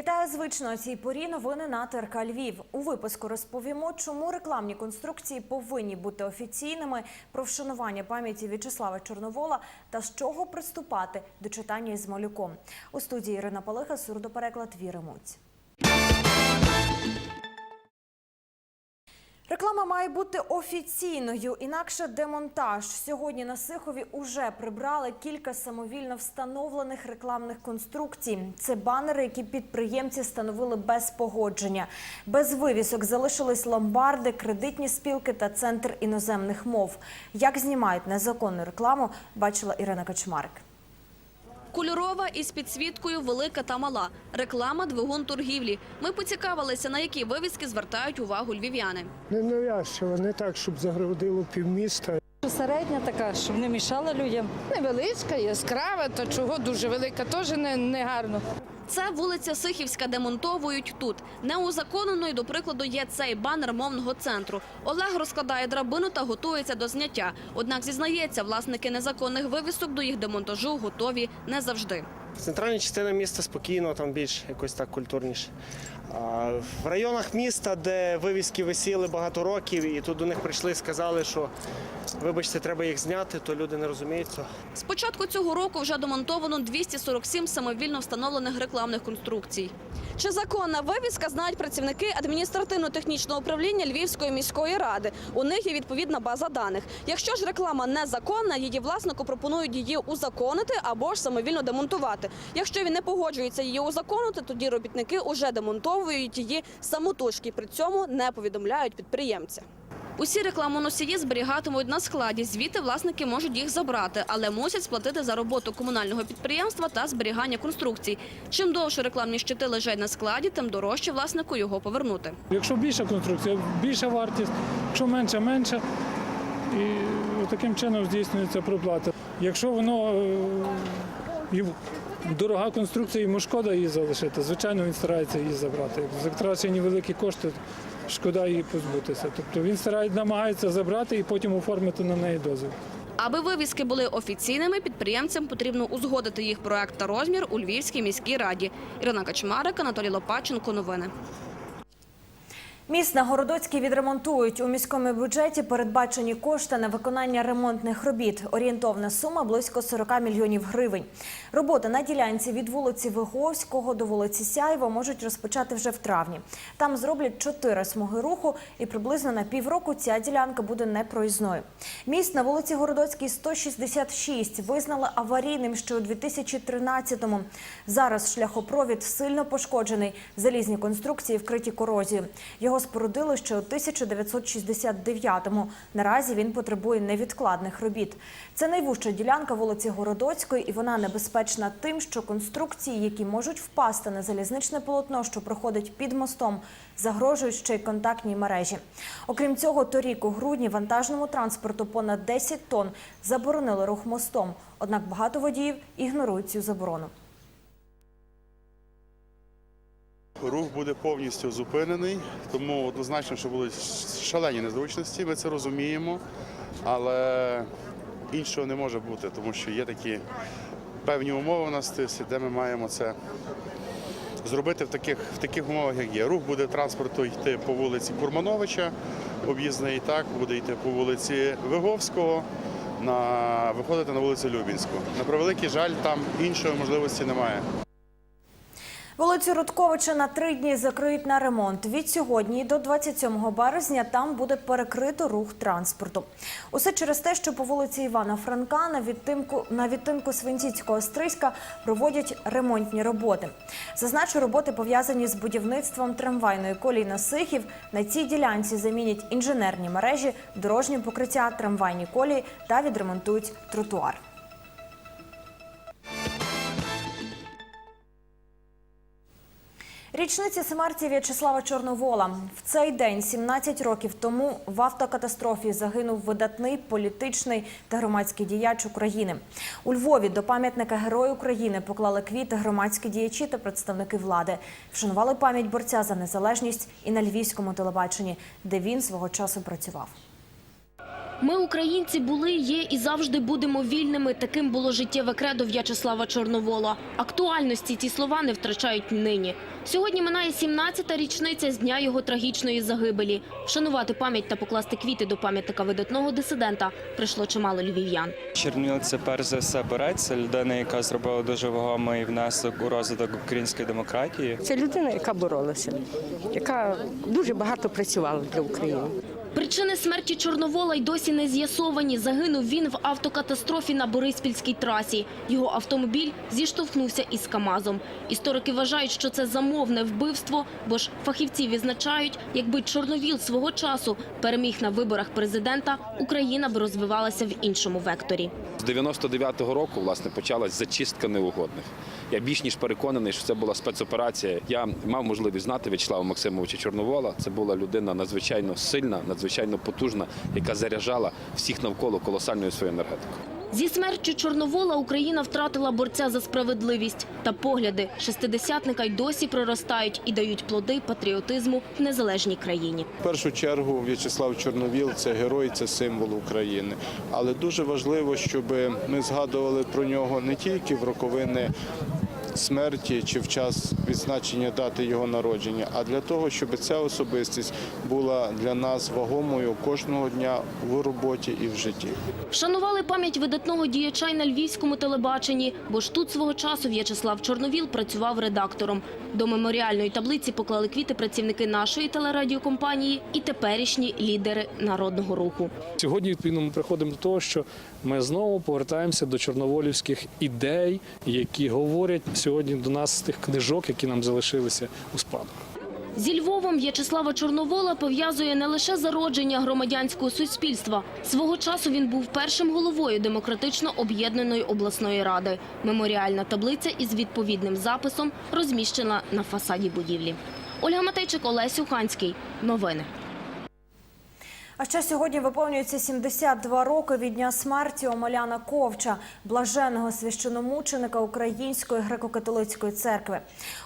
Вітаю звично цій порі. Новини на ТРК Львів. У випуску розповімо, чому рекламні конструкції повинні бути офіційними, про вшанування пам'яті В'ячеслава Чорновола та з чого приступати до читання із малюком. У студії Ірина Палиха, сурдопереклад Віри Муць. Реклама має бути офіційною, інакше демонтаж. Сьогодні на Сихові уже прибрали кілька самовільно встановлених рекламних конструкцій. Це банери, які підприємці встановили без погодження. Без вивісок залишились ломбарди, кредитні спілки та центр іноземних мов. Як знімають незаконну рекламу, бачила Ірина Качмарик. Кольорова із підсвіткою велика та мала. Реклама двигун торгівлі. Ми поцікавилися, на які вивіски звертають увагу львів'яни. Не навязчиво, не так, щоб загородило півміста. Середня така, щоб не мішала людям. Невеличка, яскрава, то чого дуже велика, теж не, не гарно. Це вулиця Сихівська, демонтовують тут. Неузаконеною, до прикладу, є цей банер мовного центру. Олег розкладає драбину та готується до зняття. Однак зізнається, власники незаконних вивісок до їх демонтажу готові не завжди. Центральна частина міста спокійно, там більш якось так культурніше. В районах міста, де вивіски висіли багато років, і тут до них прийшли сказали, що вибачте, треба їх зняти, то люди не розуміють цього. З початку цього року вже демонтовано 247 самовільно встановлених рекламних конструкцій. Чи законна вивіска знають працівники адміністративно-технічного управління Львівської міської ради. У них є відповідна база даних. Якщо ж реклама незаконна, її власнику пропонують її узаконити або ж самовільно демонтувати. Якщо він не погоджується її узаконити, тоді робітники уже демонтовують її самотужки. При цьому не повідомляють підприємця. Усі рекламоносії зберігатимуть на складі. Звідти власники можуть їх забрати, але мусять сплатити за роботу комунального підприємства та зберігання конструкцій. Чим довше рекламні щити лежать на складі, тим дорожче власнику його повернути. Якщо більша конструкція, більша вартість, якщо менша, менша. І таким чином здійснюється проплата. Якщо воно е, і дорога конструкція, йому шкода її залишити, звичайно, він старається її забрати. Затрачені великі кошти, шкода її позбутися. Тобто він старається, намагається забрати і потім оформити на неї дозвіл. Аби вивіски були офіційними, підприємцям потрібно узгодити їх проект та розмір у Львівській міській раді. Ірина Качмарик, Анатолій Лопаченко. Новини. Міст на Городоцькій відремонтують. У міському бюджеті передбачені кошти на виконання ремонтних робіт. Орієнтовна сума близько 40 мільйонів гривень. Роботи на ділянці від вулиці Виговського до вулиці Сяєва можуть розпочати вже в травні. Там зроблять чотири смуги руху, і приблизно на півроку ця ділянка буде непроїзною. Міст на вулиці Городоцькій 166 визнали аварійним ще у 2013-му. Зараз шляхопровід сильно пошкоджений. Залізні конструкції вкриті корозією. Його спорудили ще у 1969-му. Наразі він потребує невідкладних робіт. Це найвужча ділянка вулиці Городоцької, і вона небезпечна тим, що конструкції, які можуть впасти на залізничне полотно, що проходить під мостом, загрожують ще й контактній мережі. Окрім цього, торік у грудні вантажному транспорту понад 10 тонн заборонили рух мостом. Однак багато водіїв ігнорують цю заборону. Рух буде повністю зупинений, тому однозначно, що будуть шалені незручності, ми це розуміємо, але іншого не може бути, тому що є такі певні умови у нас, де ми маємо це зробити в таких, в таких умовах, як є. Рух буде транспорту йти по вулиці Курмановича, об'їзний так, буде йти по вулиці Виговського, на, виходити на вулицю Любінську. На превеликий жаль, там іншої можливості немає. Вулицю Рудковича на три дні закриють на ремонт. Від сьогодні до 27 березня там буде перекрито рух транспорту. Усе через те, що по вулиці Івана Франка на відтинку на відтинку Свинціцького Стриська проводять ремонтні роботи. Зазначу, роботи пов'язані з будівництвом трамвайної колії на Сихів. На цій ділянці замінять інженерні мережі, дорожні покриття, трамвайні колії та відремонтують тротуар. Річниця смерті В'ячеслава Чорновола. В цей день, 17 років тому, в автокатастрофі загинув видатний політичний та громадський діяч України. У Львові до пам'ятника Герою України поклали квіти громадські діячі та представники влади. Вшанували пам'ять борця за незалежність і на львівському телебаченні, де він свого часу працював. Ми, українці, були, є і завжди будемо вільними. Таким було життєве кредо В'ячеслава Чорновола. Актуальності ці слова не втрачають нині. Сьогодні минає 17-та річниця з дня його трагічної загибелі. Вшанувати пам'ять та покласти квіти до пам'ятника видатного дисидента прийшло чимало львів'ян. Черніл це перш за все борець, це людина, яка зробила дуже вагомий внесок у розвиток української демократії. Це людина, яка боролася, яка дуже багато працювала для України. Причини смерті Чорновола й досі не з'ясовані. Загинув він в автокатастрофі на Бориспільській трасі. Його автомобіль зіштовхнувся із КАМАЗом. Історики вважають, що це замовне вбивство, бо ж фахівці відзначають, якби Чорновіл свого часу переміг на виборах президента, Україна б розвивалася в іншому векторі. З 99-го року власне почалась зачистка неугодних. Я більш ніж переконаний, що це була спецоперація. Я мав можливість знати В'ячеслава Максимовича Чорновола. Це була людина надзвичайно сильна, надзвичайно потужна, яка заряджала всіх навколо колосальною своєю енергетикою. Зі смертю Чорновола Україна втратила борця за справедливість. Та погляди шестидесятника й досі проростають і дають плоди патріотизму в незалежній країні. В першу чергу В'ячеслав Чорновіл це герой, це символ України. Але дуже важливо, щоб ми згадували про нього не тільки в роковини смерті чи в час відзначення дати його народження, а для того, щоб ця особистість була для нас вагомою кожного дня в роботі і в житті. Вшанували пам'ять видатного діяча й на львівському телебаченні, бо ж тут свого часу В'ячеслав Чорновіл працював редактором. До меморіальної таблиці поклали квіти працівники нашої телерадіокомпанії і теперішні лідери народного руху. Сьогодні відповідно ми приходимо до того, що ми знову повертаємося до чорноволівських ідей, які говорять сьогодні до нас тих книжок, які нам залишилися у спадок. Зі Львовом В'ячеслава Чорновола пов'язує не лише зародження громадянського суспільства. Свого часу він був першим головою демократично об'єднаної обласної ради. Меморіальна таблиця із відповідним записом розміщена на фасаді будівлі. Ольга Матейчик, Олесь Уханський. Новини. А ще сьогодні виповнюється 72 роки від дня смерті Омеляна Ковча, блаженного священомученика Української греко-католицької церкви.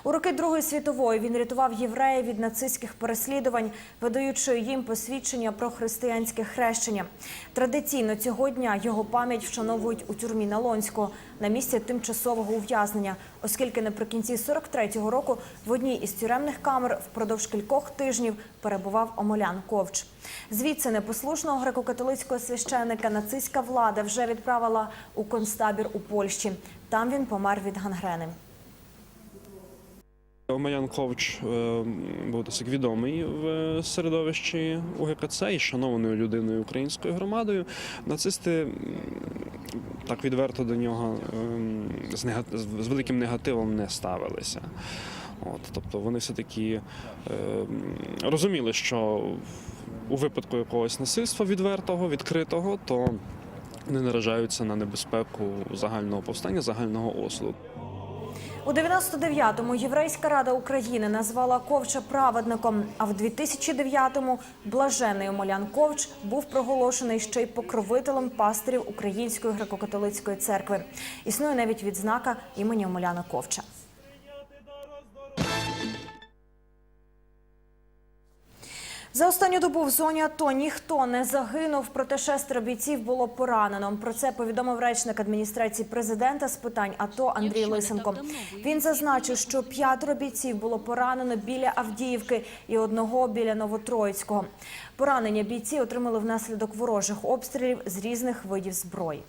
У роки Другої світової він рятував євреїв від нацистських переслідувань, видаючи їм посвідчення про християнське хрещення. Традиційно цього дня його пам'ять вшановують у тюрмі Налонського на місці тимчасового ув'язнення, оскільки наприкінці 43-го року в одній із тюремних камер впродовж кількох тижнів перебував Омолян Ковч. Звідси непослушного греко-католицького священика нацистська влада вже відправила у концтабір у Польщі. Там він помер від гангрени. Омелян Ковч е, був досить відомий в середовищі УГКЦ і шанованою людиною українською громадою. Нацисти так відверто до нього ем, з, великим негативом не ставилися. От, тобто вони все-таки ем, розуміли, що у випадку якогось насильства відвертого, відкритого, то вони наражаються на небезпеку загального повстання, загального ослу. У 99-му Єврейська рада України назвала Ковча праведником, а в 2009-му блажений Омелян Ковч був проголошений ще й покровителем пастирів Української греко-католицької церкви. Існує навіть відзнака імені Омеляна Ковча. За останню добу в зоні АТО ніхто не загинув, проте шестеро бійців було поранено. Про це повідомив речник адміністрації президента з питань АТО Андрій Лисенко. Він зазначив, що п'ятеро бійців було поранено біля Авдіївки і одного біля Новотроїцького. Поранення бійці отримали внаслідок ворожих обстрілів з різних видів зброї.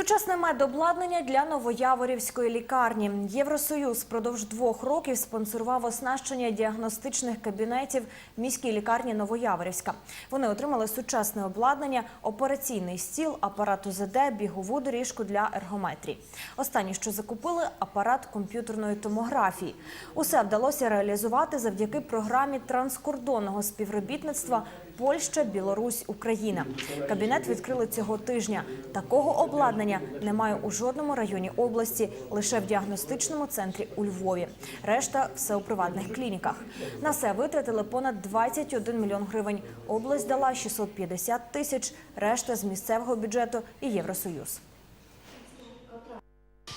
Сучасне медобладнання для Новояворівської лікарні. Євросоюз впродовж двох років спонсорував оснащення діагностичних кабінетів міській лікарні Новояворівська. Вони отримали сучасне обладнання, операційний стіл, апарат УЗД, бігову доріжку для ергометрії. Останні, що закупили, апарат комп'ютерної томографії. Усе вдалося реалізувати завдяки програмі транскордонного співробітництва Польща, Білорусь, Україна. Кабінет відкрили цього тижня. Такого обладнання немає у жодному районі області, лише в діагностичному центрі у Львові. Решта все у приватних клініках. На це витратили понад 21 мільйон гривень. Область дала 650 тисяч, решта з місцевого бюджету і Євросоюз.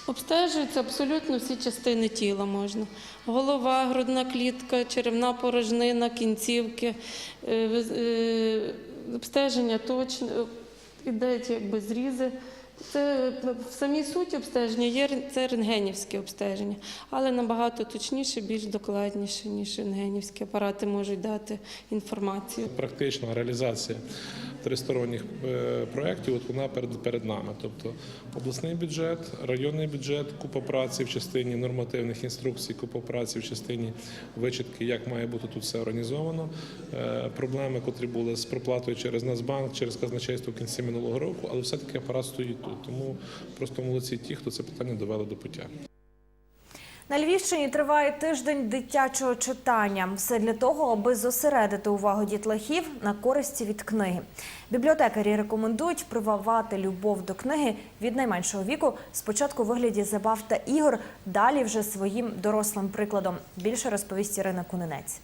Обстежуються абсолютно всі частини тіла можна. Голова, грудна клітка, черевна порожнина, кінцівки, е, виз- е, обстеження точно, ідуть якби зрізи Це в самій суті обстеження є це рентгенівське обстеження, але набагато точніше, більш докладніше, ніж рентгенівські апарати можуть дати інформацію. Практична реалізація тристоронніх е, проєктів, от вона перед, перед нами. Тобто обласний бюджет, районний бюджет, купа праці в частині нормативних інструкцій, купа праці в частині вичитки, як має бути тут все організовано. Е, Проблеми, котрі були з проплатою через Нацбанк, через казначейство в кінці минулого року, але все-таки апарат стоїть. Тому просто молодці ті, хто це питання довели до пуття. На Львівщині триває тиждень дитячого читання. Все для того, аби зосередити увагу дітлахів на користі від книги. Бібліотекарі рекомендують прививати любов до книги від найменшого віку, спочатку у вигляді забав та ігор, далі вже своїм дорослим прикладом. Більше розповість Ірина Кунинець.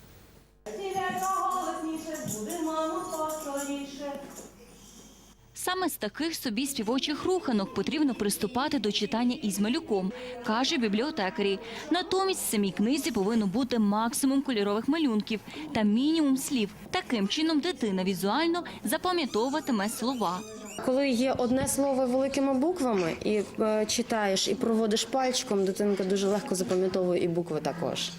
Саме з таких собі співочих руханок потрібно приступати до читання із малюком, каже бібліотекарі. Натомість в самій книзі повинно бути максимум кольорових малюнків та мінімум слів. Таким чином дитина візуально запам'ятовуватиме слова. Коли є одне слово великими буквами, і е, читаєш і проводиш пальчиком, дитинка дуже легко запам'ятовує і букви також.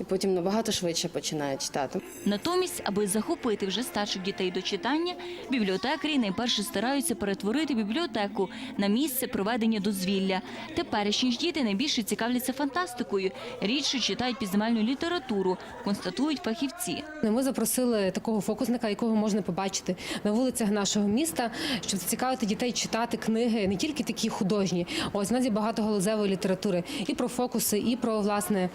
І потім набагато швидше починає читати. Натомість, аби захопити вже старших дітей до читання, бібліотекарі найперше стараються перетворити бібліотеку на місце проведення дозвілля. Теперішні ж діти найбільше цікавляться фантастикою, рідше читають пізнавальну літературу, констатують фахівці. Ми запросили такого фокусника, якого можна побачити на вулицях нашого міста, щоб зацікавити дітей читати книги, не тільки такі художні. Ось у нас є багато галузевої літератури і про фокуси, і про власне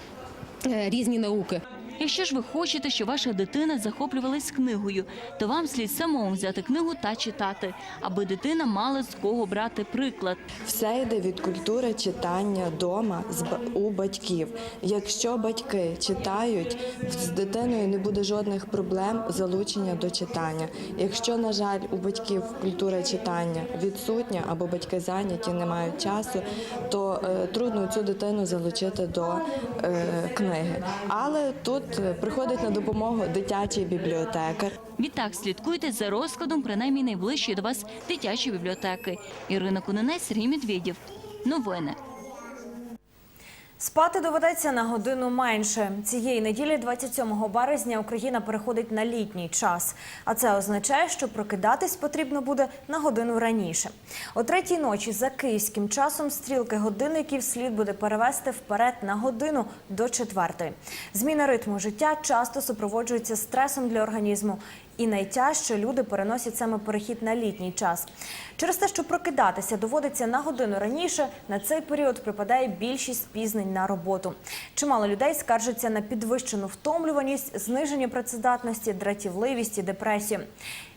е, різні науки. Якщо ж ви хочете, щоб ваша дитина захоплювалась книгою, то вам слід самому взяти книгу та читати, аби дитина мала з кого брати приклад. Все йде від культури читання вдома у батьків. Якщо батьки читають, з дитиною не буде жодних проблем залучення до читання. Якщо, на жаль, у батьків культура читання відсутня або батьки зайняті, не мають часу, то е, трудно цю дитину залучити до е, книги. Але тут е, приходить на допомогу дитячий бібліотекар. Відтак слідкуйте за розкладом принаймні найближчої до вас дитячої бібліотеки. Ірина Кунинець, Сергій Медведєв. Новини. Спати доведеться на годину менше. Цієї неділі, 27 березня, Україна переходить на літній час. А це означає, що прокидатись потрібно буде на годину раніше. О третій ночі за київським часом стрілки годинників слід буде перевести вперед на годину до четвертої. Зміна ритму життя часто супроводжується стресом для організму. І найтяжче люди переносять саме перехід на літній час. Через те, що прокидатися доводиться на годину раніше, на цей період припадає більшість пізнень на роботу. Чимало людей скаржаться на підвищену втомлюваність, зниження працездатності, дратівливість і депресію.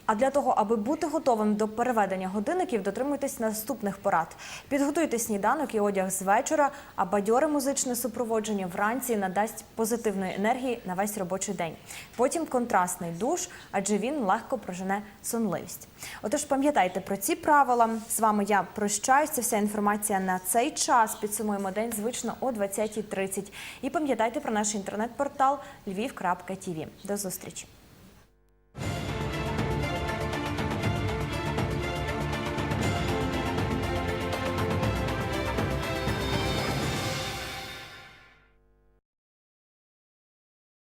А для того, аби бути готовим до переведення годинників, дотримуйтесь наступних порад. Підготуйте сніданок і одяг з вечора, а бадьоре музичне супроводження вранці надасть позитивної енергії на весь робочий день. Потім контрастний душ, адже він легко прожене сонливість. Отож, пам'ятайте про ці правила. З вами я прощаюся. Вся інформація на цей час. Підсумуємо день звично о 20.30. І пам'ятайте про наш інтернет-портал lviv.tv. До зустрічі.